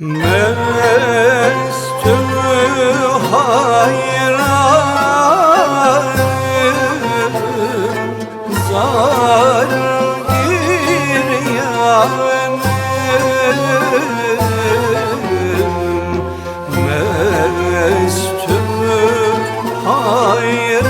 Mestümü hayran Zar bir yanım Mestümü hayran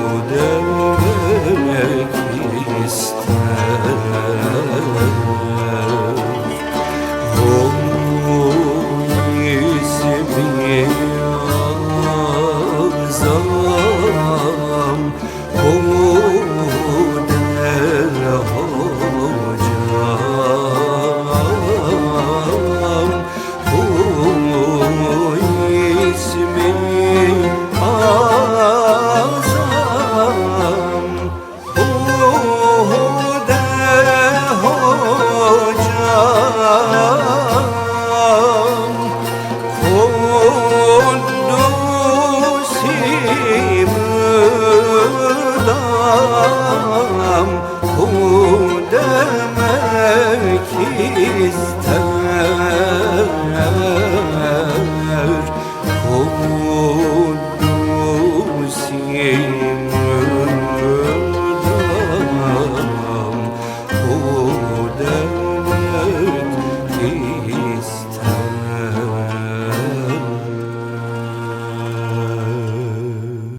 Christ.